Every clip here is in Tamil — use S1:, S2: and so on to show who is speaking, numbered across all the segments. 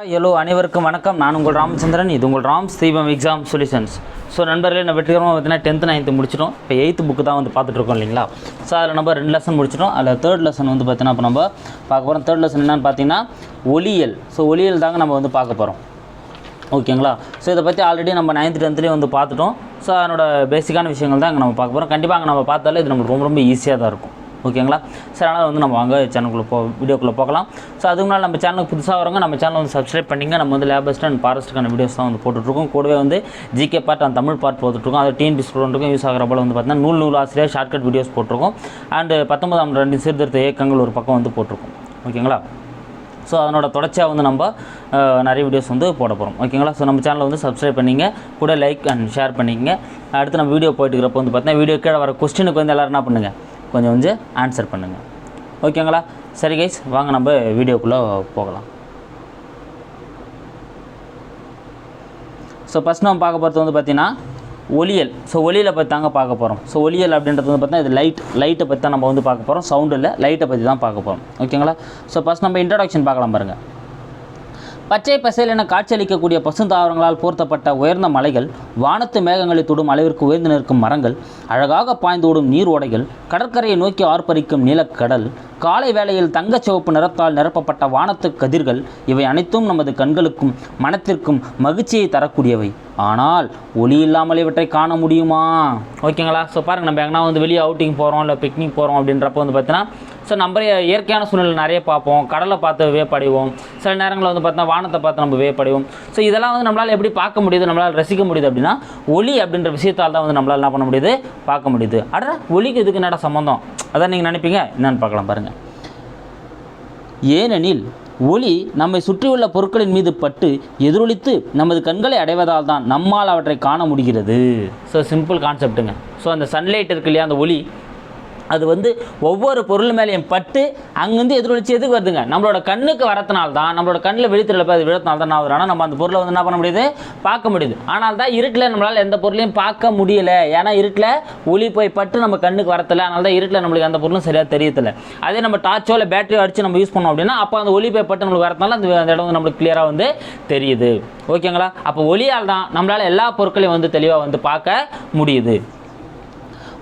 S1: ஹலோ அனைவருக்கும் வணக்கம். நான் உங்கள் ராமச்சந்திரன். இது உங்கள் ராம் ஸ்ரீபம் எக்ஸாம் சொல்யூஷன்ஸ் ஸோ நண்பர்களே நான் வெற்றிகரமாக பார்த்தீங்கன்னா டென்த்து நைன்த்து முடிச்சிட்டோம். இப்போ எயித்து புக்கு தான் வந்து பார்த்துட்டு இருக்கோம் இல்லைங்களா? ஸோ அதில் நம்ம ரெண்டு லெசன் முடிச்சிட்டோம். அதில் தேர்ட் லெசன் வந்து பார்த்தீங்கன்னா இப்போ நம்ம பார்க்க போகிறோம் தேர்ட் லெசன் என்னென்னு பார்த்தீங்கன்னா ஒலியல் ஸோ ஒலியல் தாங்க நம்ம வந்து பார்க்க போகிறோம் ஓகேங்களா? ஸோ இதை பற்றி ஆல்ரெடி நம்ம நைன்த் டென்த்லேயே வந்து பார்த்துட்டோம். ஸோ அதனோட பேசிக்கான விஷயங்கள் தான் இங்கே நம்ம பார்க்க போகிறோம் கண்டிப்பாக அங்கே நம்ம பார்த்தாலே இது நம்மளுக்கு ரொம்ப ரொம்ப ஈஸியாக தான் இருக்கும். ஓகேங்களா? சரி அதனால் வந்து நம்ம வாங்க சேனலுக்குள்ளே போ வீடியோக்குள்ளே போகலாம். ஸோ அதுக்கு முன்னால் நம்ம சேனலுக்கு புதுசாக வரவங்க நம்ம சேனல் வந்து சப்ஸ்கிரைப் பண்ணிங்க நம்ம வந்து லேபஸ்ட் அண்ட் ஃபாரஸ்ட்டுக்கான வீடியோஸ் தான் வந்து போட்டுட்ருக்கோம். கூடவே வந்து GK part and Tamil part போட்டுட்ருக்கோம். அது டிஎன்பி ஸ்டூடெண்ட்டுக்கும் யூஸ் ஆகிற போல் வந்து பார்த்தீங்கன்னா நூல் நூல் ஆசிரியர் ஷார்ட்கட் வீடியோஸ் போட்டிருக்கோம். அண்டு பத்தொன்பதாம் ரெண்டு சீர்திருத்த இயக்கங்கள் ஒரு பக்கம் வந்து போட்டிருக்கோம். ஓகேங்களா? ஸோ அதனோட தொடர்ச்சியாக வந்து நம்ம நிறைய வீடியோஸ் வந்து போட போகிறோம் ஓகேங்களா? ஸோ நம்ம சேனலை வந்து சப்ஸ்கிரைப் பண்ணிங்க கூட லைக் அண்ட் ஷேர் பண்ணிக்கங்க. அடுத்து நம்ம வீடியோ போயிட்டு இருக்கிறப்ப வந்து பார்த்தீங்கன்னா வீடியோ கீழே வர கொஸ்டினுக்கு வந்து எல்லோரும் என்ன பண்ணுங்கள் கொஞ்சம் கொஞ்சம் ஆன்சர் பண்ணுங்கள் ஓகேங்களா சரி கைஸ் வாங்க நம்ம வீடியோக்குள்ளே போகலாம். ஸோ ஃபஸ்ட் நம்ம பார்க்க போகிறது வந்து பார்த்தீங்கன்னா ஒலியல் ஸோ ஒலியில் பற்றி தாங்க பார்க்க போகிறோம் ஸோ ஒலியல் அப்படின்றது வந்து பார்த்தீங்கன்னா இது லைட் லைட்டை பற்றி தான் நம்ம வந்து பார்க்க போகிறோம் சவுண்டு இல்லை லைட்டை பற்றி தான் பார்க்க போகிறோம் ஓகேங்களா ஸோ ஃபஸ்ட் நம்ம இன்ட்ரடக்ஷன் பார்க்கலாம் பாருங்கள் பச்சை பசேல் என காட்சியளிக்கக்கூடிய பசுந்தாவரங்களால் போர்த்தப்பட்ட உயர்ந்த மலைகள் வானத்து மேகங்களை தொடும் அளவிற்கு உயர்ந்து நிற்கும் மரங்கள் அழகாக பாய்ந்து ஓடும் நீர் ஓடைகள் கடற்கரையை நோக்கி ஆர்ப்பரிக்கும் நிலக்கடல் காலை வேளையில் தங்கச் சிவப்பு நிறத்தால் நிரப்பப்பட்ட வானத்து கதிர்கள் இவை அனைத்தும் நமது கண்களுக்கும் மனத்திற்கும் மகிழ்ச்சியை தரக்கூடியவை. ஆனால் ஒளி இல்லாமல் இவற்றை காண முடியுமா? ஓகேங்களா? ஸோ பாருங்கள் நம்ம எங்கன்னா வந்து வெளியே அவுட்டிங் போகிறோம் இல்லை பிக்னிக் போகிறோம் அப்படின்றப்ப வந்து பார்த்தீங்கன்னா ஸோ நம்ம இயற்கையான சூழ்நிலை நிறைய பார்ப்போம். கடலை பார்த்து வியப்படைவோம் சில நேரங்களில் வந்து பார்த்தா வானத்தை பார்த்து நம்ம வியப்படைவோம் ஸோ இதெல்லாம் வந்து நம்மளால் எப்படி பார்க்க முடியுது நம்மளால் ரசிக்க முடியுது அப்படின்னா ஒளி அப்படின்ற விஷயத்தால் தான் வந்து நம்மளால் என்ன பண்ண முடியுது பார்க்க முடியுது. அட ஒளிக்கு இதுக்கு என்னடா சம்மந்தம் அதான் நீங்கள் நினைப்பீங்க என்னென்னு பார்க்கலாம் பாருங்கள் ஏனெனில் ஒளி நம்மை சுற்றியுள்ள பொருட்களின் மீது பட்டு எதிரொலித்து நமது கண்களை அடைவதால் தான் நம்மால் அவற்றை காண முடிகிறது. ஸோ சிம்பிள் கான்செப்ட்டுங்க ஸோ அந்த சன்லைட் இருக்கு இல்லையா அந்த ஒளி அது வந்து ஒவ்வொரு பொருள் மேலேயும் பட்டு அங்கேருந்து எதிரொலிச்சு எதுக்கு வருதுங்க? நம்மளோட கண்ணுக்கு வரத்தினால தான் நம்மளோட கண்ணில் விழித்திரல அது விழத்தினால தான் நான் ஆனால் நம்ம அந்த பொருளை வந்து என்ன பண்ண முடியுது? பார்க்க முடியுது. ஆனால் தான் இருட்டில் நம்மளால் எந்த பொருளையும் பார்க்க முடியல. ஏன்னா இருட்டில் ஒளி போய் பட்டு நம்ம கண்ணுக்கு வரத்தில்லை அதனால தான் இருட்டில் நம்மளுக்கு அந்த பொருளும் சரியாக தெரியத்தில்ல அதே நம்ம டார்ச்சோ இல்லை பேட்டரியோ அடித்து நம்ம யூஸ் பண்ணோம் அப்படின்னா அப்போ அந்த ஒளி போய் பட்டு நம்மளுக்கு வரத்தினால அந்த அந்த இடம் வந்து நம்மளுக்கு கிளியராக வந்து தெரியுது. ஓகேங்களா? அப்போ ஒளியால் தான் நம்மளால் எல்லா பொருட்களையும் வந்து தெளிவாக வந்து பார்க்க முடியுது.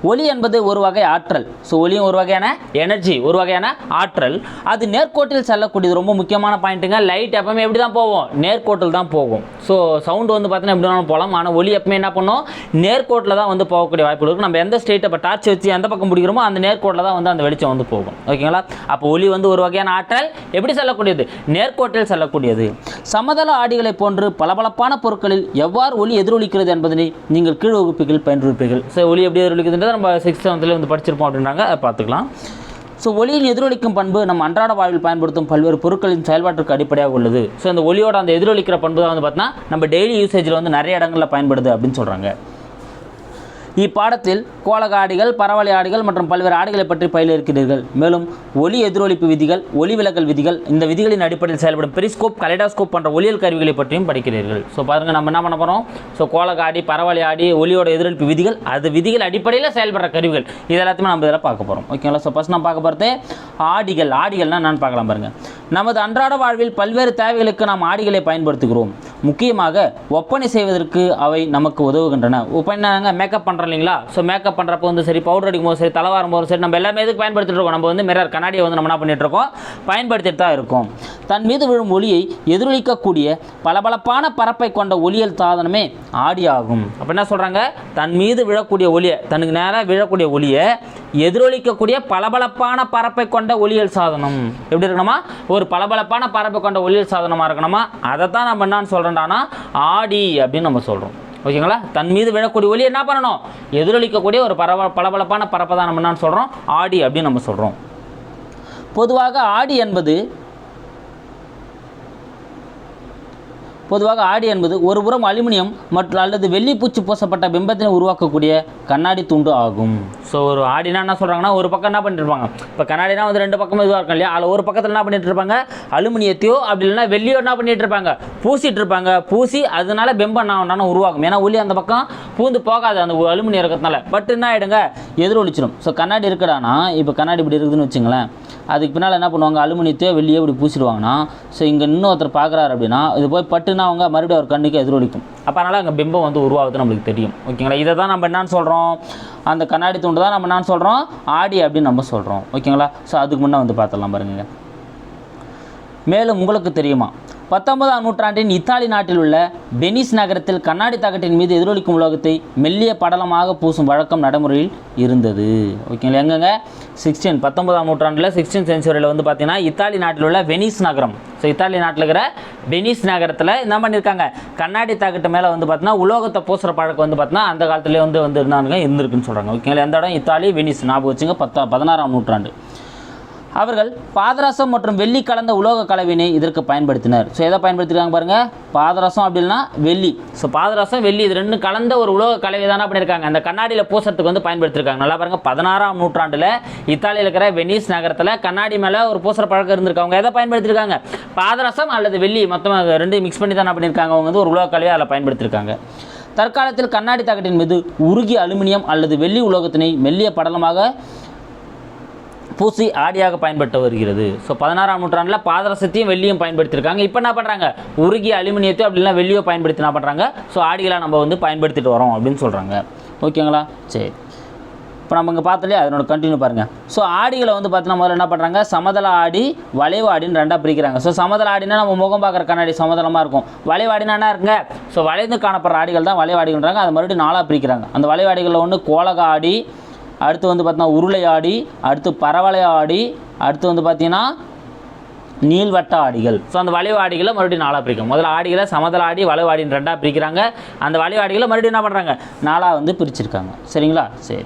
S1: ஒளி என்பது ஒரு வகை ஆற்றல். ஸோ ஒளியும் ஒரு வகையான எனர்ஜி ஒரு வகையான ஆற்றல். அது நேர்கோட்டில் செல்லக்கூடியது. ரொம்ப முக்கியமான பாயிண்ட்டுங்க லைட் எப்பவுமே எப்படி தான் போகும்? நேர்கோட்டில் தான் போகும். ஸோ சவுண்டு வந்து பார்த்தீங்கன்னா எப்படி வேணாலும் போகலாம். ஆனால் ஒளி எப்பவுமே என்ன பண்ணும்? நேர்கோட்டில் தான் வந்து போகக்கூடிய வாய்ப்பு இருக்குது நம்ம எந்த ஸ்டேட்டை இப்போ டார்ச் வச்சு எந்த பக்கம் பிடிக்கிறோமோ அந்த நேர்கோட்டில் தான் வந்து அந்த வெளிச்சம் வந்து போகும். ஓகேங்களா அப்போ ஒளி வந்து ஒரு வகையான ஆற்றல். எப்படி செல்லக்கூடியது? நேர்கோட்டில் செல்லக்கூடியது. சமதள ஆடிகளை போன்று பளபளப்பான பொருட்களில் எவ்வாறு ஒளி எதிரொலிக்கிறது என்பதனை நீங்கள் கீழ் வகுப்புகள் பயின்றிருப்பீர்கள் ஸோ ஒளி எப்படி எதிரொலிக்குதுன்றதை நம்ம சிக்ஸ்த் செவன்த்தில் வந்து படிச்சிருப்போம் அப்படின்றாங்க அதை பார்த்துக்கலாம். ஸோ ஒளியின் எதிரொலிக்கும் பண்பு நம்ம அன்றாட வாழ்வில் பயன்படுத்தும் பல்வேறு பொருட்களின் செயல்பாட்டிற்கு அடிப்படையாக உள்ளது. ஸோ அந்த ஒளியோட அந்த எதிரொலிக்கிற பண்பு தான் வந்து பார்த்தீங்கன்னா நம்ம டெய்லி யூசேஜில் வந்து நிறைய இடங்களில் பயன்படுது அப்படின்னு சொல்கிறாங்க இப்பாடத்தில் கோலக ஆடிகள் பரவலை ஆடிகள் மற்றும் பல்வேறு ஆடிகளை பற்றி பயில இருக்கிறீர்கள் மேலும் ஒளி எதிரொலிப்பு விதிகள் ஒளி விலகல் விதிகள் இந்த விதிகளின் அடிப்படையில் செயல்படும் பெரிஸ்கோப் கலைடாஸ்கோப் போன்ற ஒளியல் கருவிகளை பற்றியும் படிக்கிறீர்கள். ஸோ பாருங்கள் நம்ம என்ன பண்ண போகிறோம் ஸோ கோலக ஆடி ஆடி ஒளியோட எதிரொலிப்பு விதிகள் அது விதிகள் அடிப்படையில் செயல்படுற கருவிகள். இது எல்லாத்தையுமே நம்ம இதில் பார்க்க போகிறோம் ஓகேங்களா ஸோ ஃபஸ்ட் நம்ம பார்க்க போகிறது ஆடிகள். ஆடிகள்னா நான் பார்க்கலாம் பாருங்கள் நமது அன்றாட வாழ்வில் பல்வேறு தேவைகளுக்கு நாம் ஆடிகளை பயன்படுத்துகிறோம். முக்கியமாக ஒப்பனை செய்வதற்கு அவை நமக்கு உதவுகின்றன. ஒப்பனைங்க மேக்கப் பண்ணுறோம் இல்லைங்களா? ஸோ மேக்கப் பண்ணுறப்போ வந்து சரி பவுடர் அடிக்கும் போது சரி தலைவாரும் போது சரி நம்ம எல்லாமே எதுக்கு பயன்படுத்திட்டு இருக்கோம்? நம்ம வந்து மிரர் கண்ணாடியை வந்து நம்ம என்ன பண்ணிட்டு இருக்கோம்? பயன்படுத்திட்டு தான் இருக்கோம். தன் மீது விழும் ஒளியை எதிரொலிக்கக்கூடிய பளபளப்பான பரப்பை கொண்ட ஒளியல் சாதனமே ஆடி ஆகும் அப்போ என்ன சொல்கிறாங்க தன் மீது விழக்கூடிய ஒளியை தனக்கு நேராக விழக்கூடிய ஒளியை எதிரொலிக்கக்கூடிய பளபளப்பான பரப்பை கொண்ட ஒளியல் சாதனம். எப்படி இருக்கணுமா? ஒரு பளபளப்பான பரப்பை கொண்ட ஒளியல் சாதனமாக இருக்கணுமா? அதை தான் நம்ம என்னன்னு சொல்கிறோம்டானா ஆடி அப்படின்னு நம்ம சொல்கிறோம் ஓகேங்களா? தன் மீது விழக்கூடிய ஒளி என்ன பண்ணணும்? எதிரொலிக்கக்கூடிய ஒரு பரவ பளபளப்பான பரப்பை தான் நம்ம என்னன்னு சொல்கிறோம் ஆடி அப்படின்னு நம்ம சொல்கிறோம் பொதுவாக ஆடி என்பது பொதுவாக ஆடி என்பது ஒரு புறம் அலுமினியம் மற்றும் அல்லது வெள்ளி பூச்சி பூசப்பட்ட பிம்பத்தினை உருவாக்கக்கூடிய கண்ணாடி துண்டு ஆகும். ஸோ ஒரு ஆடினா என்ன சொல்கிறாங்கன்னா ஒரு பக்கம் என்ன பண்ணிட்டு இருப்பாங்க இப்போ கண்ணாடினா வந்து ரெண்டு பக்கமும் இதுவாக இருக்கும் இல்லையா? அதில் ஒரு பக்கத்தில் என்ன பண்ணிட்டு இருப்பாங்க அலுமினியத்தையோ அப்படி இல்லைன்னா வெள்ளியோ என்ன பண்ணிட்டு இருப்பாங்க பூசிட்டு இருப்பாங்க பூசி அதனால பிம்பம் என்ன ஒன்றான உருவாகும். ஏன்னா ஒளி அந்த பக்கம் பூந்து போகாது அந்த அலுமினியம் இருக்கிறதுனால. பட் என்ன ஆகிடுங்க எதிரொலிச்சிடும் ஸோ கண்ணாடி இருக்கடானா இப்போ கண்ணாடி இப்படி இருக்குதுன்னு வச்சுங்களேன். அதுக்கு பின்னால் என்ன பண்ணுவாங்க அலுமினியத்தையோ வெளியே இப்படி பூசிடுவாங்கன்னா ஸோ இங்கே இன்னொருத்தர் பார்க்குறாரு அப்படின்னா இது போய் பட்டுனா அவங்க மறுபடியும் அவர் கண்ணுக்கு எதிரொலிக்கும். அப்போ அதனால் அங்கே பிம்பம் வந்து உருவாகுது நம்மளுக்கு தெரியும். ஓகேங்களா இதை தான் நம்ம என்னன்னு சொல்கிறோம் அந்த கண்ணாடி துண்டு தான் நம்ம என்னன்னு சொல்கிறோம் ஆடி அப்படின்னு நம்ம சொல்கிறோம் ஓகேங்களா ஸோ அதுக்கு முன்னே வந்து பார்த்துடலாம் பாருங்க. மேலும் உங்களுக்கு தெரியுமா? பத்தொன்பதாம் நூற்றாண்டின் இத்தாலி நாட்டில் உள்ள வெனிஸ் நகரத்தில் கண்ணாடி தகட்டின் மீது எதிரொலிக்கும் உலோகத்தை மெல்லிய படலமாக பூசும் வழக்கம் நடைமுறையில் இருந்தது. ஓகேங்களா? எங்கங்க? சிக்ஸ்டீன் பத்தொன்பதாம் நூற்றாண்டில் சிக்ஸ்டீன் செஞ்சுரியில் வந்து பார்த்தீங்கன்னா இத்தாலி நாட்டில் உள்ள வெனிஸ் நகரம். ஸோ இத்தாலி நாட்டில் இருக்கிற வெனிஸ் நகரத்தில் என்ன பண்ணியிருக்காங்க கண்ணாடி தகட்டு மேலே வந்து பார்த்தீங்கன்னா உலோகத்தை பூசுகிற பழக்கம் வந்து பார்த்தீங்கன்னா அந்த காலத்துலேயே வந்து வந்து இருந்தாங்க இருந்திருக்குன்னு சொல்கிறாங்க ஓகேங்களா? எந்த இடம்? Italy Venice. ஞாபகம் வச்சுங்க. பத்தா பதினாறாம் நூற்றாண்டு. அவர்கள் பாதரசம் மற்றும் வெள்ளி கலந்த உலோக கலவையினை இதற்கு பயன்படுத்தினர். ஸோ எதை பயன்படுத்திருக்காங்க பாருங்கள் பாதரசம் அப்படின்னா வெள்ளி. ஸோ பாதரசம் வெள்ளி இது ரெண்டும் கலந்த ஒரு உலோக கலவை தானே பண்ணியிருக்காங்க. அந்த கண்ணாடியில் பூசத்துக்கு வந்து பயன்படுத்திருக்காங்க. நல்லா பாருங்கள் பதினாறாம் நூற்றாண்டில் இத்தாலியில் இருக்கிற வெனிஸ் நகரத்தில் கண்ணாடி மேலே ஒரு பூசற பழக்கம் இருந்திருக்கு. அவங்க எதை பயன்படுத்தியிருக்காங்க? பாதரசம் அல்லது வெள்ளி மொத்தமாக ரெண்டு மிக்ஸ் பண்ணி தானே பண்ணியிருக்காங்க. அவங்க வந்து ஒரு உலோக கலவையை அதில் பயன்படுத்தியிருக்காங்க. தற்காலத்தில் கண்ணாடி தகட்டின் மீது உருகி அலுமினியம் அல்லது வெள்ளி உலோகத்தினை மெல்லிய படலமாக பூசி ஆடியாக பயன்பட்டு வருகிறது. ஸோ பதினாறாம் நூற்றாண்டில் பாதரசத்தையும் வெள்ளியும் பயன்படுத்தியிருக்காங்க. இப்போ என்ன பண்ணுறாங்க உருகிய அலுமினியத்தையும் அப்படிலாம் வெள்ளியோ பயன்படுத்தி என்ன பண்ணுறாங்க ஸோ ஆடிகளாக நம்ம வந்து பயன்படுத்திட்டு வரோம் அப்படின்னு சொல்கிறாங்க ஓகேங்களா? சரி. இப்போ நம்ம இங்கே பார்த்தாலே அதனோட கண்டினியூ பாருங்கள் ஸோ ஆடிகளை வந்து பார்த்தீங்கன்னா முதல்ல என்ன பண்ணுறாங்க சமதள ஆடி வளைவு ஆடின்னு ரெண்டாக பிரிக்கிறாங்க. ஸோ சமதள ஆடினா நம்ம முகம் பார்க்குற கண்ணாடி சமதளமாக இருக்கும். வளைவு ஆடினா என்ன இருக்குங்க? ஸோ வளைந்து காணப்படுற ஆடிகள் தான் வளைவு ஆடிகள்ன்றாங்க அது மறுபடியும் நாலாக பிரிக்கிறாங்க. அந்த வளைவு ஆடிகளில் ஒன்று கோலக ஆடி அடுத்து வந்து பார்த்தீங்கன்னா உருளை ஆடி அடுத்து பரவளை ஆடி அடுத்து வந்து பார்த்தீங்கன்னா நீள்வட்ட ஆடிகள். ஸோ அந்த வளைவு ஆடிகளை மறுபடியும் நாளாக பிரிக்கும். முதல்ல ஆடிகளை சமதள ஆடி வளைவு ஆடின்னு ரெண்டாக பிரிக்கிறாங்க. அந்த வளைவு ஆடிகளை மறுபடியும் என்ன பண்ணுறாங்க நாலாக வந்து பிரிச்சிருக்காங்க. சரிங்களா? சரி.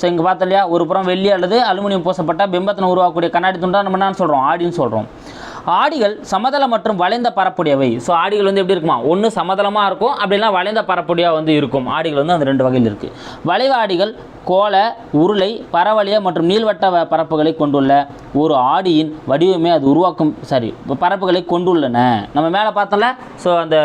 S1: ஸோ இங்கே பார்த்தோம் இல்லையா? ஒரு புறம் வெள்ளி அல்லது அலுமினியம் பூசப்பட்ட பிம்பத்தினை உருவாக்கக்கூடிய கண்ணாடி துண்டா நம்ம என்ன சொல்கிறோம் ஆடின்னு சொல்கிறோம் ஆடிகள் சமதள மற்றும் வளைந்த பரப்புடையவை. ஸோ ஆடிகள் வந்து எப்படி இருக்குமா? ஒன்று சமதளமாக இருக்கும் அப்படின்னா வளைந்த பரப்புடையாக வந்து இருக்கும். ஆடிகள் வந்து அந்த ரெண்டு வகையில் இருக்குது வளைவு ஆடிகள் கோல உருளை பரவளைய மற்றும் நீள்வட்ட பரப்புகளை கொண்டுள்ள ஒரு ஆடியின் வடிவமே அது உருவாக்கும் சாரி பரப்புகளை கொண்டுள்ளன. நம்ம மேலே பார்த்தோம்ல? ஸோ அந்த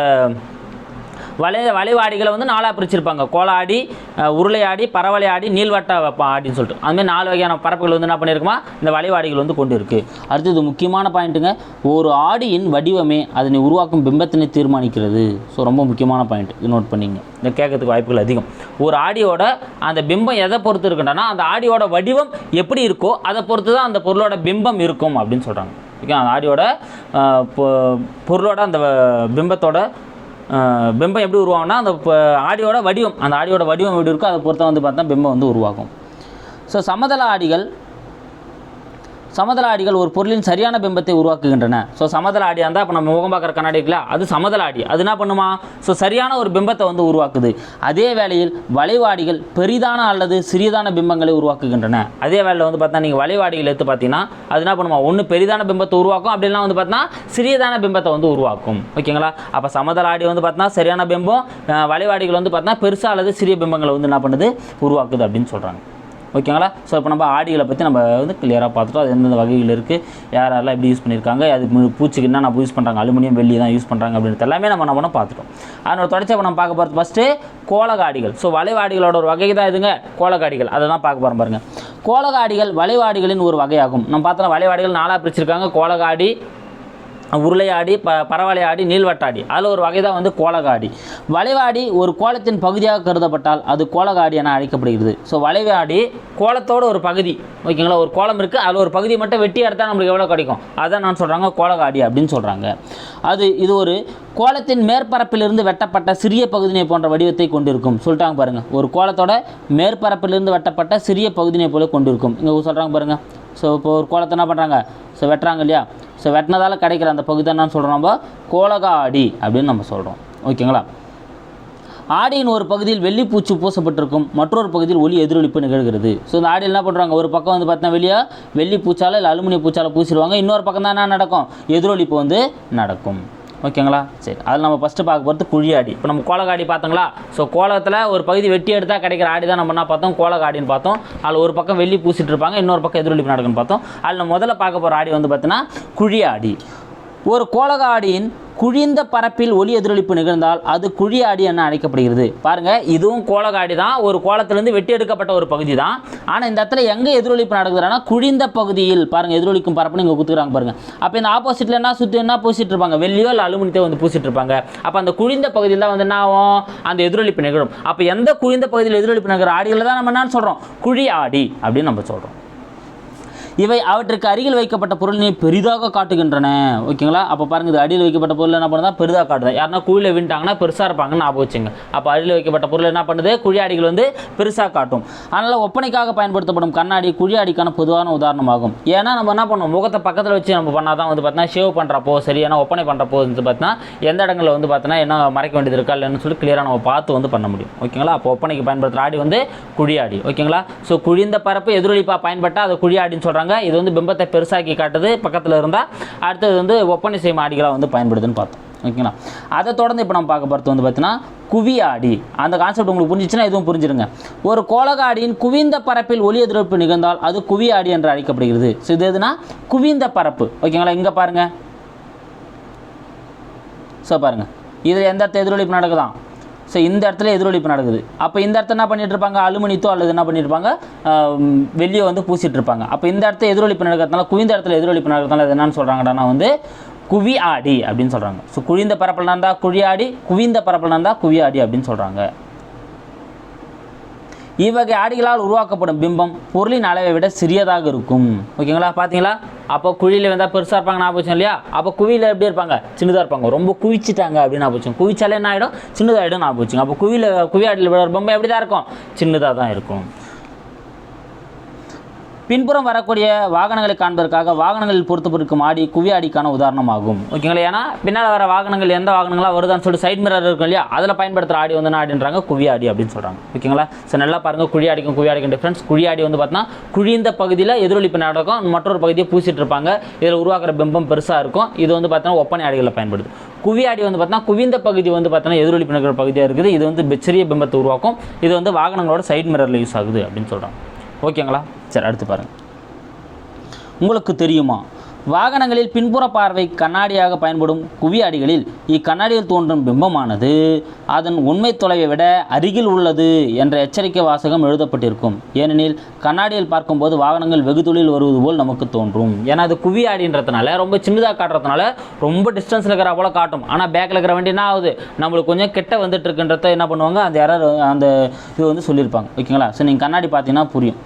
S1: வளை வளைவாடிகளை வந்து நாலாக பிரிச்சிருப்பாங்க. கோலாடி உருளையாடி உருளை ஆடி பரவலை ஆடி நீள்வட்ட ஆடின்னு சொல்லிட்டு. அதுமாதிரி நாலு வகையான பரப்புகள் வந்து என்ன பண்ணியிருக்குமா? இந்த வளைவாடிகள் வந்து கொண்டு இருக்கு. அடுத்தது முக்கியமான பாயிண்ட்டுங்க ஒரு ஆடியின் வடிவமே அதனை உருவாக்கும் பிம்பத்தினை தீர்மானிக்கிறது. ஸோ ரொம்ப முக்கியமான பாயிண்ட். இது நோட் பண்ணிங்க. இந்த கேட்கறதுக்கு வாய்ப்புகள் அதிகம். ஒரு ஆடியோட அந்த பிம்பம் எதை பொறுத்து இருக்குன்னா அந்த ஆடியோட வடிவம் எப்படி இருக்கோ அதை பொறுத்து தான் அந்த பொருளோட பிம்பம் இருக்கும் அப்படின்னு சொல்கிறாங்க ஓகே அந்த ஆடியோட பொ- பொருளோட அந்த பிம்பத்தோட பிம்பம் எப்படி உருவாகும்னா அந்த ஆடியோட வடிவம் அந்த ஆடியோட வடிவம் எப்படி இருக்கோ அதை பொறுத்த வந்து பார்த்தா பிம்பம் வந்து உருவாகும். ஸோ சமதள ஆடிகள் சமதள ஆடிகள் ஒரு பொருளின் சரியான பிம்பத்தை உருவாக்குகின்றன. ஸோ சமதள ஆடியாக இருந்தால் இப்போ நம்ம முகம் பார்க்குற கண்ணாடி இருக்குல்ல அது சமதள ஆடி அது என்ன பண்ணுமா? ஸோ சரியான ஒரு பிம்பத்தை வந்து உருவாக்குது. அதே வேளையில் வளைவாடிகள் பெரிதான அல்லது சிறியதான பிம்பங்களை உருவாக்குகின்றன. அதே வேளையில் வந்து பார்த்தா நீங்கள் வளைவாடிகள் எடுத்து பார்த்தீங்கன்னா அது என்ன பண்ணுமா? ஒன்று பெரிதான பிம்பத்தை உருவாக்கும் அப்படின்னா வந்து பார்த்தீங்கன்னா சிறியதான பிம்பத்தை வந்து உருவாக்கும். ஓகேங்களா? அப்போ சமதள ஆடி வந்து பார்த்தீங்கன்னா சரியான பிம்பம் வளைவாடிகள் வந்து பார்த்தீங்கன்னா பெருசாக அல்லது சிறிய பிம்பங்களை வந்து என்ன பண்ணுது? உருவாக்குது அப்படின்னு சொல்கிறாங்க ஓகேங்களா? ஸோ இப்போ நம்ம ஆடிகளை பற்றி நம்ம வந்து கிளியராக பார்த்துட்டோம். அது எந்தெந்த வகைகள் இருக்குது யார் யாரெல்லாம் எப்படி யூஸ் பண்ணியிருக்காங்க அது பூச்சிக்கு என்ன நம்ம யூஸ் பண்ணுறாங்க அலுமினியம் வெள்ளி தான் யூஸ் பண்ணுறாங்க அப்படின்றது எல்லாமே நம்ம நம்ம பார்த்துட்டோம். அதனோட தொடர்ச்சி நம்ம பார்க்க போகிறது ஃபஸ்ட்டு கோலகாடிகள். ஸோ வளைவாடிகளோட ஒரு வகை தான் இதுங்க கோலகாடிகள். அதை தான் பார்க்க போகிறோம் பாருங்கள் கோலகாடிகள் வளைவாடிகளின் ஒரு வகையாகும். நம்ம பார்த்தோம்னா வளைவாடிகள் நாலாக பிரிச்சிருக்காங்க. கோலகாடி உருளையாடி ப பரவளையாடி நீள்வட்டாடி. அதில் ஒரு வகை தான் வந்து கோலகாடி. வளைவாடி ஒரு கோலத்தின் பகுதியாக கருதப்பட்டால் அது கோலகாடி என அழைக்கப்படுகிறது. ஸோ வளைவாடி கோலத்தோட ஒரு பகுதி. ஓகேங்களா? ஒரு கோலம் இருக்குது அதில் ஒரு பகுதி மட்டும் வெட்டி எடுத்தால் நம்மளுக்கு எவ்வளோ கிடைக்கும்? அதான் நான் சொல்கிறாங்க கோலகாடி அப்படின்னு சொல்கிறாங்க அது இது ஒரு கோலத்தின் மேற்பரப்பிலிருந்து வெட்டப்பட்ட சிறிய பகுதினை போன்ற வடிவத்தை கொண்டிருக்கும். சொல்லிட்டாங்க பாருங்கள் ஒரு கோலத்தோட மேற்பரப்பிலிருந்து வெட்டப்பட்ட சிறிய பகுதினை போல கொண்டிருக்கும். இங்கே சொல்கிறாங்க பாருங்கள் ஸோ இப்போ ஒரு கோலத்தை என்ன பண்ணுறாங்க ஸோ வெட்டுறாங்க இல்லையா? ஸோ வெட்டினதால் கிடைக்கிற அந்த பகுதி என்னன்னு சொல்கிறோம் நம்ம? கோலகா ஆடி அப்படின்னு நம்ம சொல்கிறோம் ஓகேங்களா ஆடியின் ஒரு பகுதியில் வெள்ளிப்பூச்சி பூசப்பட்டிருக்கும். மற்றொரு பகுதியில் ஒளி எதிரொலிப்பு நிகழ்கிறது. ஸோ இந்த ஆடியில் என்ன பண்ணுறாங்க ஒரு பக்கம் வந்து பார்த்தீங்கன்னா வெளியே வெள்ளி பூச்சால் இல்லை அலுமினிய பூச்சால பூசிடுவாங்க. இன்னொரு பக்கம் தான் என்ன நடக்கும்? எதிரொலிப்பு வந்து நடக்கும். ஓகேங்களா? சரி. அதில் நம்ம ஃபஸ்ட்டு பார்க்க போகிறது குழியாடி இப்போ நம்ம கோலக்காடி பார்த்தோங்களா? ஸோ கோலத்தில் ஒரு பகுதி வெட்டி எடுத்தால் கிடைக்கிற ஆடி தான் நம்ம என்ன பார்த்தோம்? கோலக்காடின்னு பார்த்தோம். அதில் ஒரு பக்கம் வெள்ளி பூசிட்டு இருப்பாங்க இன்னொரு பக்கம் எதிரொலிப்பு நடக்குன்னு பார்த்தோம். அதில் முதல்ல பார்க்க போகிற ஆடி வந்து பார்த்தீங்கன்னா குழியாடி ஒரு கோலகாடியின் குழிந்த பரப்பில் ஒளி எதிரொலிப்பு நிகழ்ந்தால் அது குழியாடி என அழைக்கப்படுகிறது. பாருங்க இதுவும் கோலகாடி தான். ஒரு கோலத்திலிருந்து வெட்டி எடுக்கப்பட்ட ஒரு பகுதி தான். ஆனால் இந்த இடத்துல எங்கே எதிரொலிப்பு நடக்குதுன்னா குழிந்த பகுதியில். பாருங்க எதிரொலிக்கும் பரப்புன்னு இங்கே குத்துக்கிறாங்க பாருங்க. அப்போ இந்த ஆப்போசிட்டில் என்ன சுற்றி என்ன பூசிட்டு இருப்பாங்க? வெள்ளியோ இல்லை அலுமினியத்தை வந்து பூசிட்டு இருப்பாங்க. அப்போ அந்த குழிந்த பகுதியில் தான் வந்து என்ன ஆகும்? அந்த எதிரொலிப்பு நிகழும். அப்போ எந்த குழிந்த பகுதியில் எதிரொலிப்பு நிகழ ஆடிகளை தான் நம்ம என்னன்னு சொல்கிறோம் குழி ஆடி அப்படின்னு நம்ம சொல்கிறோம் இவை அவற்றுக்கு அருகில் வைக்கப்பட்ட பொருளினை பெரிதாக காட்டுகின்றன. ஓகேங்களா? அப்போ பாருங்க இது அடியில் வைக்கப்பட்ட பொருள் என்ன பண்ணுதா பெரிதாக காட்டுது. யாருன்னா குழியில் விண்டாங்கன்னா பெருசாக இருப்பாங்கன்னு ஞாபகம் வச்சுங்க. அப்போ அடியில் வைக்கப்பட்ட பொருள் என்ன பண்ணுது? குழியாடிகள் வந்து பெருசாக காட்டும். அதனால் ஒப்பனைக்காக பயன்படுத்தப்படும் கண்ணாடி குழியாடிக்கான பொதுவான உதாரணமாகும். ஏன்னா நம்ம என்ன பண்ணுவோம்? முகத்தை பக்கத்தில் வச்சு நம்ம பண்ணால் தான் வந்து பார்த்தீங்கன்னா ஷேவ் பண்ணுறப்போ சரி ஏன்னா ஒப்பனை பண்ணுறப்போ வந்து பார்த்தீங்கன்னா எந்த இடங்களில் வந்து பார்த்தீங்கன்னா என்ன மறைக்க வேண்டியது இருக்கா இல்லைன்னு சொல்லி கிளியராக நம்ம பார்த்து வந்து பண்ண முடியும். ஓகேங்களா? அப்போ ஒப்பனைக்கு பயன்படுத்துகிற ஆடி வந்து குழியாடி. ஓகேங்களா? ஸோ குழிந்த பரப்பு எதிரொலிப்பாக பயன்பட்டால் அதை குழியாடின்னு சொல்கிறாங்க இது வந்து பிம்பத்தை பெருசாக்கி காட்டுது. பக்கத்தில் இருந்தால் அடுத்தது வந்து ஒப்பனை செய்யும் ஆடிகளாக வந்து பயன்படுதுன்னு பார்த்தோம். ஓகேங்களா? அதை தொடர்ந்து இப்போ நம்ம பார்க்க போகிறது வந்து பார்த்தீங்கன்னா குவியாடி. அந்த கான்செப்ட் உங்களுக்கு புரிஞ்சிச்சுன்னா இதுவும் புரிஞ்சிருங்க. ஒரு கோலகாடியின் குவிந்த பரப்பில் ஒளி எதிர்ப்பு நிகழ்ந்தால் அது குவியாடி என்று அழைக்கப்படுகிறது. ஸோ இது எதுனா குவிந்த பரப்பு. ஓகேங்களா? இங்கே பாருங்கள் ஸோ பாருங்கள் இதில் எந்த இடத்துல எதிரொலிப்பு நடக்குதான். ஸோ இந்த இடத்துல எதிரொலிப்பு நடக்குது. அப்போ இந்த இடத்துல என்ன பண்ணிட்டு இருப்பாங்க அலுமினியத்தோ அல்லது என்ன பண்ணியிருப்பாங்க வெளியே வந்து பூசிட்டு இருப்பாங்க அப்போ இந்த இடத்துல எதிரொலிப்பு நடக்கிறதுனால குவிந்த இடத்துல எதிரொலிப்பு நடக்கிறதுனால இது என்னன்னு சொல்கிறாங்கன்னா வந்து குவி ஆடி அப்படின்னு சொல்கிறாங்க ஸோ குழிந்த பரப்பில் இருந்தால் குழி ஆடி குவிந்த பரப்பில் இருந்தால் குவி ஆடி அப்படின்னு சொல்கிறாங்க இவ்வகை ஆடிகளால் உருவாக்கப்படும் பிம்பம் பொருளின் அளவை விட சிறியதாக இருக்கும். ஓகேங்களா? பார்த்தீங்களா அப்போ குழியில் வந்தால் பெருசாக இருப்பாங்க நான் போச்சு இல்லையா? அப்போ குவியில் எப்படி இருப்பாங்க? சின்னதாக இருப்பாங்க. ரொம்ப குவிச்சிட்டாங்க அப்படின்னு நான் போச்சு குவிச்சாலே என்ன ஆகிடும் சின்னதாகிடும் நான் போச்சுங்க அப்போ குவியில் குவியாடியில் விட பொம்மை எப்படி தான் இருக்கும்? சின்னதாக தான் இருக்கும். பின்புறம் வரக்கூடிய வாகனங்களை காண்பதற்காக வாகனங்களில் பொருத்தப்பட்டிருக்கும் ஆடி குவி ஆடிக்கான உதாரணமாகும். ஓகேங்களா ஏன்னா பின்னால் வர வாகனங்கள் எந்த வாகனங்களாக வருதான்னு சொல்லிட்டு சைட் மிரர் இருக்கும் இல்லையா? அதில் பயன்படுத்துகிற ஆடி வந்து ஆடின்றாங்க? குவி ஆடி அப்படின்னு சொல்கிறாங்க ஓகேங்களா? ஸோ நல்லா பாருங்கள் குழி ஆடிக்கும் குவி ஆடிக்கும் டிஃப்ரென்ஸ் குழி ஆடி வந்து பார்த்தீங்கன்னா குழிந்த பகுதியில் எதிரொலிப்பு நடக்கும். மற்றொரு பகுதியை பூசிட்டு இருப்பாங்க. இதில் உருவாக்குற பிம்பம் பெருசாக இருக்கும். இது வந்து பார்த்தீங்கன்னா ஒப்பனை ஆடிகளில் பயன்படுது. குவி ஆடி வந்து பார்த்தீங்கன்னா குவிந்த பகுதி வந்து பார்த்தீங்கன்னா எதிரொலிப்பு நடக்கிற பகுதியாக இருக்குது. இது வந்து பெரிய பிம்பத்தை உருவாக்கும். இது வந்து வாகனங்களோட சைட் மிரரில் யூஸ் ஆகுது அப்படின்னு சொல்கிறாங்க ஓகேங்களா? சரி அடுத்து பாருங்கள் உங்களுக்கு தெரியுமா? வாகனங்களில் பின்புற பார்வை கண்ணாடியாக பயன்படும் குவியாடிகளில் இக்கண்ணாடியில் தோன்றும் பிம்பமானது. அதன் உண்மை தொலைவை விட அருகில் உள்ளது என்ற எச்சரிக்கை வாசகம் எழுதப்பட்டிருக்கும். ஏனெனில் கண்ணாடியில் பார்க்கும்போது வாகனங்கள் வெகு தொழில் வருவது போல் நமக்கு தோன்றும். ஏன்னா அது குவியாடின்றதுனால ரொம்ப சின்னதாக காட்டுறதுனால ரொம்ப டிஸ்டன்ஸில் இருக்கிற போல காட்டும். ஆனால் பேக்கில் இருக்கிற வண்டி என்ன ஆகுது? நம்மளுக்கு கொஞ்சம் கெட்ட வந்துட்டு இருக்குன்றத என்ன பண்ணுவாங்க? அந்த யாராவது அந்த இது வந்து சொல்லியிருப்பாங்க. ஓகேங்களா? ஸோ நீங்கள் கண்ணாடி பார்த்தீங்கன்னா புரியும்.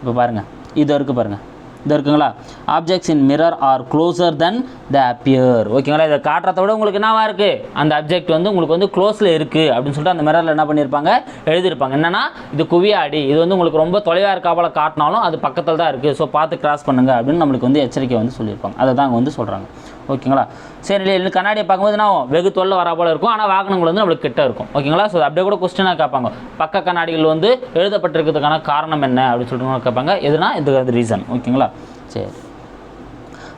S1: இப்போ பாருங்கள் இது இருக்குது பாருங்கள் இது இருக்குங்களா? Objects in mirror are closer than the appear ஓகேங்களா இதை காட்டுறத விட உங்களுக்கு என்னவா இருக்குது அந்த அப்ஜெக்ட் வந்து உங்களுக்கு வந்து க்ளோஸில் இருக்குது அப்படின்னு சொல்லிட்டு அந்த மிரரில் என்ன பண்ணியிருப்பாங்க எழுதியிருப்பாங்க. என்னென்னா இது குவியாடி இது வந்து உங்களுக்கு ரொம்ப தொலைவாக இருக்கா காட்டினாலும் அது பக்கத்தில் தான் இருக்குது ஸோ பார்த்து கிராஸ் பண்ணுங்க அப்படின்னு நம்மளுக்கு வந்து எச்சரிக்கை வந்து சொல்லியிருப்பாங்க. அதை தான் அங்கே வந்து சொல்கிறாங்க ஓகேங்களா? சரி இல்லை கண்ணாடியை பார்க்கும்போது நான் வெகு தொல்லை வரா போல இருக்கும். ஆனால் வாகனங்கள் வந்து நம்மளுக்கு கிட்ட இருக்கும். ஓகேங்களா? ஸோ அப்படியே கூட கொஸ்டினாக கேட்பாங்க. பக்க கண்ணாடிகள் வந்து எழுதப்பட்டிருக்கிறதுக்கான காரணம் என்ன? அப்படின்னு சொல்லிட்டு கேட்பாங்க. எதுனா இதுக்கு அது ரீசன் ஓகேங்களா? சரி.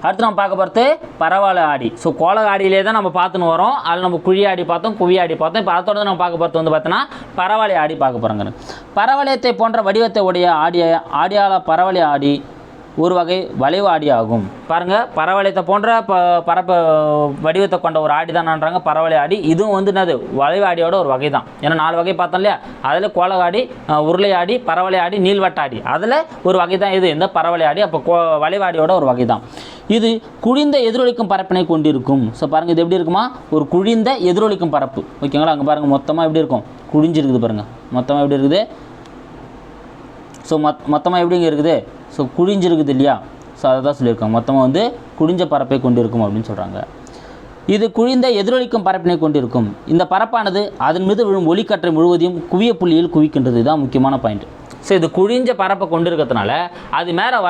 S1: அடுத்து நம்ம பார்க்க போகிறது பரவாயில்ல ஆடி. ஸோ கோல ஆடியிலே தான் நம்ம பார்த்துன்னு வரோம். அதில் நம்ம குழி ஆடி பார்த்தோம் குவி ஆடி பார்த்தோம். இப்போ அதோட நம்ம பார்க்க போகிறது வந்து பார்த்தோன்னா பரவாயில்ல ஆடி பார்க்க போகிறோங்க பரவளையத்தை போன்ற வடிவத்தை உடைய ஆடிய ஆடியால பரவலை ஆடி ஒரு வகை வளைவு ஆடி ஆகும் பாருங்கள் பரவளையத்தை போன்ற ப பரப்ப வடிவத்தை கொண்ட ஒரு ஆடி தான்ன்றாங்க பரவளை ஆடி. இதுவும் வந்து என்னது? வளைவு ஆடியோட ஒரு வகை தான் ஏன்னா நாலு வகை பார்த்தோம் இல்லையா? அதில் கோல ஆடி உருளை ஆடி பரவளை ஆடி நீள்வட்ட ஆடி. அதில் ஒரு வகை தான் இது. இந்த பரவளை ஆடி அப்போ கோ வளைவாடியோட ஒரு வகை தான் இது குழிந்த எதிரொலிக்கும் பரப்பினை கொண்டிருக்கும். ஸோ பாருங்கள் இது எப்படி இருக்குமா? ஒரு குழிந்த எதிரொலிக்கும் பரப்பு. ஓகேங்களா? அங்கே பாருங்கள் மொத்தமாக எப்படி இருக்கும்? குழிஞ்சிருக்குது பாருங்கள் மொத்தமாக எப்படி இருக்குது? ஸோ மொத் மொத்தமாக எப்படிங்க இருக்குது? ஸோ குழிஞ்சிருக்குது இல்லையா ஸோ அதை தான் சொல்லியிருக்காங்க. மொத்தமாக வந்து குழிஞ்ச பரப்பை கொண்டிருக்கும் அப்படின்னு சொல்கிறாங்க இது குழிந்த எதிரொலிக்கும் பரப்பினை கொண்டிருக்கும். இந்த பரப்பானது அதன் மீது விழும் ஒளிக்கற்றை முழுவதையும் குவிய புள்ளியில் குவிக்கின்றது. இதுதான் முக்கியமான பாயிண்ட் ஸோ இது குழிஞ்ச பரப்பை கொண்டு இருக்கிறதுனால அது மேலே வ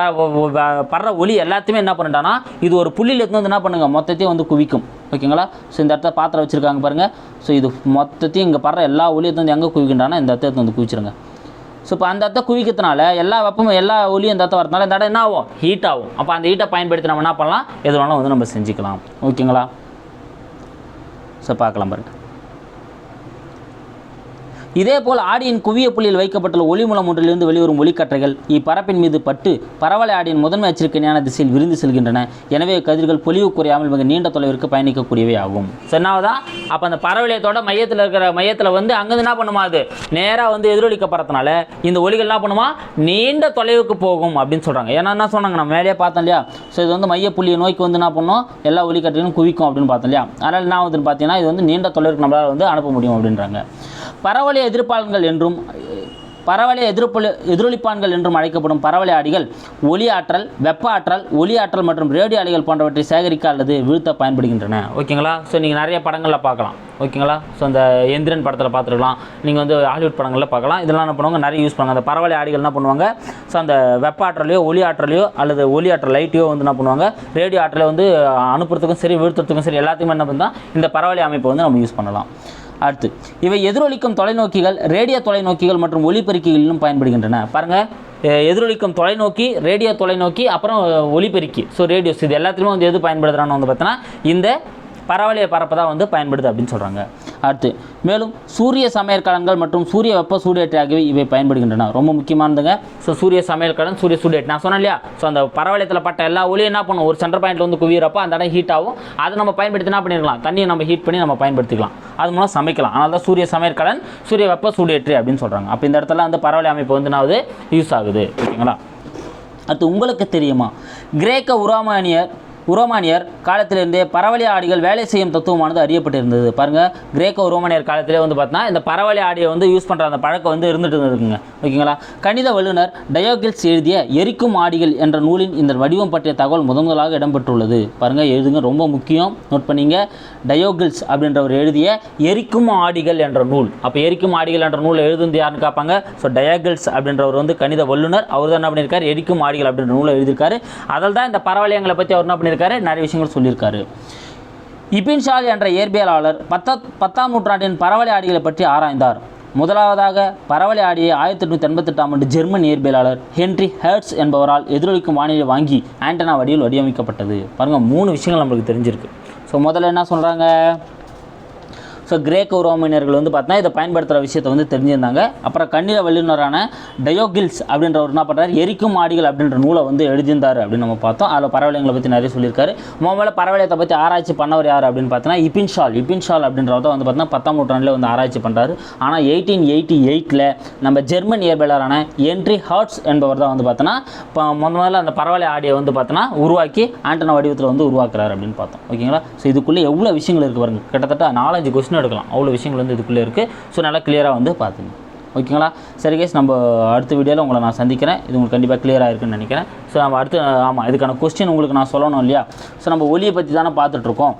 S1: வ- படுற ஒளி எல்லாத்தையுமே என்ன பண்ணிட்டான்னா இது ஒரு புள்ளியிலேருந்து வந்து என்ன பண்ணுங்க? மொத்தத்தையும் வந்து குவிக்கும். ஓகேங்களா? ஸோ இந்த இடத்த பாத்திரம் வச்சுருக்காங்க பாருங்கள் ஸோ இது மொத்தத்தையும் இங்கே படுற எல்லா ஒளியை வந்து எங்கே குவிக்கின்றானா இந்த இடத்த வந்து குவிச்சிருங்க. ஸோ இப்போ அந்த இடத்த குவிக்கிறதுனால எல்லா வெப்பமும் எல்லா ஒளியும் அந்த இடத்த வரதுனால இந்த இடம் என்ன ஆகும்? ஹீட் ஆகும். அப்போ அந்த ஹீட்டை பயன்படுத்தி நம்ம என்ன பண்ணலாம்? எது வேணாலும் வந்து நம்ம செஞ்சுக்கலாம். ஓகேங்களா ஸோ பார்க்கலாம் பாருங்கள் இதே போல் ஆடியின் குவிய புள்ளியில் வைக்கப்பட்டுள்ள ஒளி மூலம் ஒன்றிலிருந்து வெளிவரும் ஒளிக்கற்றைகள் இப்பரப்பின் மீது பட்டு பரவலை ஆடியின் முதன்மை எச்சரிக்கையான திசையில் விரிந்து செல்கின்றன. எனவே கதிர்கள் பொலிவு குறையாமல் மிக நீண்ட தொலைவிற்கு பயணிக்கக்கூடியவை ஆகும். சொன்னாவதா? அப்போ அந்த பரவலையத்தோட மையத்தில் இருக்கிற மையத்தில் வந்து அங்கேருந்து என்ன பண்ணுமா அது? நேராக வந்து எதிரொலிக்கப்படுறதுனால இந்த ஒளிகள் என்ன பண்ணுமா? நீண்ட தொலைவுக்கு போகும் அப்படின்னு சொல்கிறாங்க ஏன்னா என்ன சொன்னாங்க? நம்ம மேலேயே பார்த்தோம் இல்லையா? ஸோ இது வந்து மையப்புள்ளியை நோய்க்கு வந்து என்ன பண்ணும்? எல்லா ஒளிக்கற்றையும் குவிக்கும் அப்படின்னு பார்த்தோம் இல்லையா? அதனால் என்ன ஆகுதுன்னு பார்த்தீங்கன்னா இது வந்து நீண்ட தொலைவுக்கு நம்மளால் வந்து அனுப்ப முடியும் அப்படின்றாங்க. பரவலை எதிர்ப்பான்கள் என்றும் பரவலை எதிர்ப்பு எதிரொலிப்பான்கள் என்றும் அழைக்கப்படும் பரவலை ஆடிகள் ஒளி ஆற்றல் வெப்ப ஆற்றல் ஒலி ஆற்றல் மற்றும் ரேடியோ அலைகள் போன்றவற்றை சேகரிக்க அல்லது வீழ்த்த பயன்படுகின்றன. ஓகேங்களா? ஸோ நீங்கள் நிறைய படங்களில் பார்க்கலாம். ஓகேங்களா? ஸோ அந்த எந்திரன் படத்தில் பார்த்துருக்கலாம். நீங்கள் வந்து ஹாலிவுட் படங்களில் பார்க்கலாம். இதெல்லாம் என்ன பண்ணுவாங்க? நிறைய யூஸ் பண்ணுவாங்க. அந்த பரவலை ஆடிகள் என்ன பண்ணுவாங்க? ஸோ அந்த வெப்ப ஆற்றலையோ ஒளி ஆற்றலையோ அல்லது ஒளி ஆற்றல் லைட்டையோ வந்து என்ன பண்ணுவாங்க? ரேடியோ ஆற்றலை வந்து அனுப்புறதுக்கும் சரி வீழ்த்துறதுக்கும் சரி எல்லாத்துக்குமே என்ன பண்ணால் இந்த பரவலை அமைப்பை வந்து நம்ம யூஸ் பண்ணலாம். அடுத்து. இவை எதிரொலிக்கும் தொலைநோக்கிகள் ரேடியோ தொலைநோக்கிகள் மற்றும் ஒலிபெருக்கிகளிலும் பயன்படுகின்றன. பாருங்கள் எதிரொலிக்கும் தொலைநோக்கி ரேடியோ தொலைநோக்கி அப்புறம் ஒலிபெருக்கி. ஸோ ரேடியோஸ் இது எல்லாத்துலேயுமே வந்து எது பயன்படுத்துகிறான்னு வந்து பார்த்தோன்னா இந்த பரவலைய பரப்பதாக தான் வந்து பயன்படுது அப்படின்னு சொல்கிறாங்க அடுத்து மேலும் சூரிய சமையற்கலன்கள் மற்றும் சூரிய வெப்ப சூடேற்றி ஆகியவை இவை பயன்படுகின்றன. ரொம்ப முக்கியமானதுங்க. ஸோ சூரிய சமையற்கலன் சூரிய சூடேட் நான் சொன்னேன் இல்லையா? ஸோ அந்த பரவலயத்தில் பட்ட எல்லா ஒளியும் என்ன பண்ணும்? ஒரு சென்டர் பாயிண்ட்ல வந்து குவியிறப்போ அந்த இடம் ஹீட் ஆகும். அதை நம்ம பயன்படுத்தினா பண்ணிடலாம். பண்ணிருக்கலாம் தண்ணியை நம்ம ஹீட் பண்ணி நம்ம பயன்படுத்திக்கலாம். அது மூலம் சமைக்கலாம். ஆனால் தான் சூரிய சமையற்கலன் சூரிய வெப்ப சூடேற்றி அப்படின்னு சொல்கிறாங்க அப்போ இந்த இடத்துல அந்த பரவலை அமைப்பு வந்து நான் யூஸ் ஆகுது. ஓகேங்களா? அடுத்து உங்களுக்கு தெரியுமா? கிரேக்க உரோமானியர் உரோமானியர் காலத்திலிருந்தே பரவலி ஆடிகள் வேலை செய்யும் தத்துவமானது அறியப்பட்டிருந்தது. பாருங்கள் கிரேக்க உரோமானியர் காலத்திலே வந்து பார்த்தீங்கன்னா இந்த பரவலி ஆடியை வந்து யூஸ் பண்ணுற அந்த பழக்கம் வந்து இருந்துட்டு இருக்குங்க. ஓகேங்களா? கணித வல்லுனர் டயோகில்ஸ் எழுதிய எரிக்கும் ஆடிகள் என்ற நூலின் இந்த வடிவம் பற்றிய தகவல் முதன் முதலாக இடம்பெற்றுள்ளது. பாருங்கள் எழுதுங்க ரொம்ப முக்கியம். நோட் பண்ணிங்க. டயோகில்ஸ் அப்படின்றவர் எழுதிய எரிக்கும் ஆடிகள் என்ற நூல். அப்போ எரிக்கும் ஆடிகள் என்ற நூலை எழுதுந்து யாருன்னு கேட்பாங்க ஸோ டயோகில்ஸ் அப்படின்றவர் வந்து கணித வல்லுனர். அவர் தான் என்ன பண்ணியிருக்காரு? எரிக்கும் ஆடிகள் அப்படின்ற நூலை எழுதியிருக்காரு. அதில் தான் இந்த பரவலியங்களை பற்றி அவர் என்ன பண்ணியிருக்காரு? நிறைய விஷயங்கள் சொல்லியிருக்காரு. இபின் ஷாஜ் என்ற இயற்பியலாளர் பத்தா பத்தாம் நூற்றாண்டின் பரவலை ஆடிகளை பற்றி ஆராய்ந்தார். முதலாவதாக பரவலை ஆடியை ஆயிரத்தி எட்நூற்றி எண்பத்தெட்டாம் ஆண்டு ஜெர்மன் இயற்பியலாளர் ஹென்ரி ஹெர்ட்ஸ் என்பவரால் எதிரொலிக்கும் வானிலை வாங்கி ஆண்டனா வடிவில் வடிவமைக்கப்பட்டது. பாருங்கள் மூணு விஷயங்கள் நம்மளுக்கு தெரிஞ்சிருக்கு. ஸோ முதல்ல என்ன சொல்கிறாங்க ஸோ கிரேக்க உரோமினர்கள் வந்து பார்த்தா இதை பயன்படுத்துகிற விஷயத்தை வந்து தெரிஞ்சிருந்தாங்க. அப்புறம் கண்ணில வல்லுநரான டயோகில்ஸ் அப்படின்றவர் என்ன பண்ணுறாரு எரிக்கும் ஆடிகள் அப்படின்ற நூலை வந்து எழுதியிருந்தார் அப்படின்னு நம்ம பார்த்தோம். அதில் பறவைகளை பற்றி நிறைய சொல்லியிருக்காரு. முதல்ல பறவையத்தை பற்றி ஆராய்ச்சி பண்ணவர் யார் அப்படின்னு பார்த்தோன்னா இபின் ஷால் இபின் ஷால் அப்படின்றத வந்து பார்த்தீங்கன்னா பத்தாம் நூற்றாண்டில் வந்து ஆராய்ச்சி பண்ணுறாரு ஆனால் எயிட்டீன் எயிட்டி எயிட்டில் நம்ம ஜெர்மன் இயற்பியலரான என்ட்ரி ஹார்ட்ஸ் என்பவர் தான் வந்து பார்த்தோன்னா இப்போ முத முதல்ல அந்த பரவலை ஆடியை வந்து பார்த்தோன்னா உருவாக்கி ஆண்டனா வடிவத்தில் வந்து உருவாக்குறாரு அப்படின்னு பார்த்தோம். ஓகேங்களா? ஸோ இதுக்குள்ளே எவ்வளோ விஷயங்கள் இருக்குது பாருங்க. கிட்டத்தட்ட நாலஞ்சு கொஸ்டின் எடுக்கலாம். அவ்வளோ விஷயங்கள் வந்து இதுக்குள்ளே இருக்குது ஸோ நல்லா கிளியராக வந்து பார்த்துங்க. ஓகேங்களா சரி கேஸ் நம்ம அடுத்த வீடியோவில் உங்களை நான் சந்திக்கிறேன். இது உங்களுக்கு கண்டிப்பாக கிளியராக இருக்குன்னு நினைக்கிறேன். ஸோ நம்ம அடுத்து ஆமாம் இதுக்கான கொஸ்டின் உங்களுக்கு நான் சொல்லணும் இல்லையா? ஸோ நம்ம ஒலியை பற்றி தானே பார்த்துட்ருக்கோம்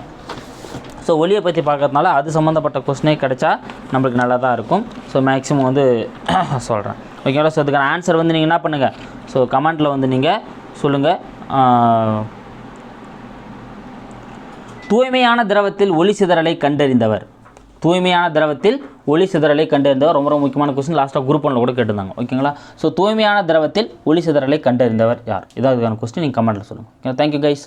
S1: ஸோ ஒலியை பற்றி பார்க்கறதுனால அது சம்மந்தப்பட்ட கொஸ்டினே கிடைச்சா நம்மளுக்கு நல்லா தான் இருக்கும். ஸோ மேக்ஸிமம் வந்து சொல்கிறேன் ஓகேங்களா ஸோ அதுக்கான ஆன்சர் வந்து நீங்கள் என்ன பண்ணுங்கள் ஸோ கமெண்ட்டில் வந்து நீங்கள் சொல்லுங்கள் தூய்மையான திரவத்தில் ஒளி சிதறலை கண்டறிந்தவர். தூய்மையான திரவத்தில் ஒளி சிதறலை கண்டறிந்தவர். ரொம்ப ரொம்ப முக்கியமான கொஸ்டின் லாஸ்ட்டாக குரூப் ஒன்றில் கூட கேட்டிருந்தாங்க. ஓகேங்களா ஸோ தூய்மையான திரவத்தில் ஒளி சிதறலை கண்டறிந்தவர் யார்? இதான் இதுக்கான கொஸ்டின் நீங்கள் கமெண்ட்டில் சொல்லுங்கள் தேங்க்யூ கைஸ்